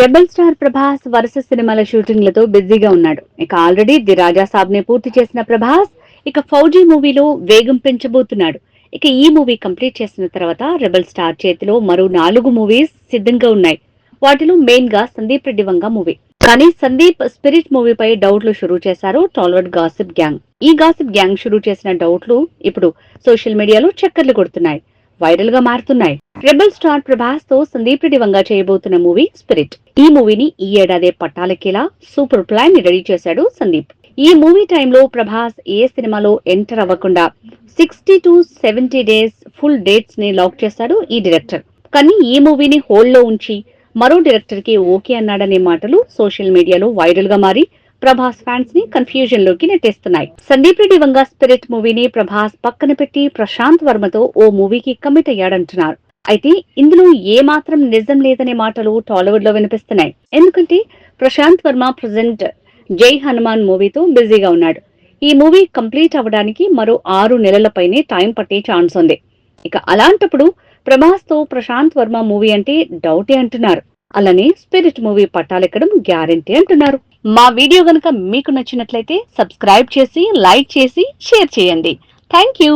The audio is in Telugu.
రెబల్ స్టార్ ప్రభాస్ వరుస సినిమాల షూటింగ్లతో బిజీగా ఉన్నాడు. ఇక ఆల్రెడీ ది రాజా సాబ్ని పూర్తి చేసిన ప్రభాస్ ఇక ఫౌజీ మూవీలో వేగం పెంచబోతున్నాడు. ఇక ఈ మూవీ కంప్లీట్ చేసిన తర్వాత రెబల్ స్టార్ చేతిలో మరో నాలుగు మూవీస్ సిద్ధంగా ఉన్నాయి. వాటిలో మెయిన్గా సందీప్ రెడ్డి వంగ మూవీ. కానీ సందీప్ స్పిరిట్ మూవీపై డౌట్లు షురూ చేశారు టాలీవుడ్ గాసిప్ గ్యాంగ్. ఈ గాసిప్ గ్యాంగ్ షురూ చేసిన డౌట్లు ఇప్పుడు సోషల్ మీడియాలో చక్కర్లు కొడుతున్నాయి. వైరల్గా మారుతున్నాయి. రెబల్ స్టార్ ప్రభాస్తో సందీప్ రెడ్డి వంగ చేయబోతున్న మూవీ స్పిరిట్. ఈ మూవీని ఈ ఏడాదే పట్టాలకేలా సూపర్ ప్లాన్ని రెడీ చేశాడు సందీప్. ఈ మూవీ టైంలో ప్రభాస్ ఏ సినిమాలో ఎంటర్ అవ్వకుండా sixty to seventy days full డేట్స్ని lock చేశాడు ఈ డైరెక్టర్. కానీ ఈ మూవీని హోల్డ్లో ఉంచి మరో డైరెక్టర్కి ఓకే అన్నాడనే మాటలు సోషల్ మీడియాలో వైరల్గా మారి ప్రభాస్ ఫ్యాన్స్ని కన్ఫ్యూజన్లోకి నెట్టేస్తున్నాయి. సందీప్ రెడ్డి వంగ స్పిరిట్ మూవీని ప్రభాస్ పక్కన పెట్టి ప్రశాంత్ వర్మతో ఓ మూవీకి కమిట్ అయ్యాడంటున్నారు. అయితే ఇందులో ఏ మాత్రం నిజం లేదనే మాటలు టాలీవుడ్లో వినిపిస్తున్నాయి. ఎందుకంటే ప్రశాంత్ వర్మ ప్రజెంట్ జై హనుమాన్ మూవీతో బిజీగా ఉన్నాడు. ఈ మూవీ కంప్లీట్ అవ్వడానికి మరో ఆరు నెలల పైనే టైం పట్టే ఛాన్స్ ఉంది. ఇక అలాంటప్పుడు ప్రభాస్తో ప్రశాంత్ వర్మ మూవీ అంటే డౌటే అంటున్నారు. అలానే స్పిరిట్ మూవీ పట్టాలెక్కడం గ్యారంటీ అంటున్నారు. మా వీడియో గనుక మీకు నచ్చినట్లయితే సబ్స్క్రైబ్ చేసి లైక్ చేసి షేర్ చేయండి. Thank you.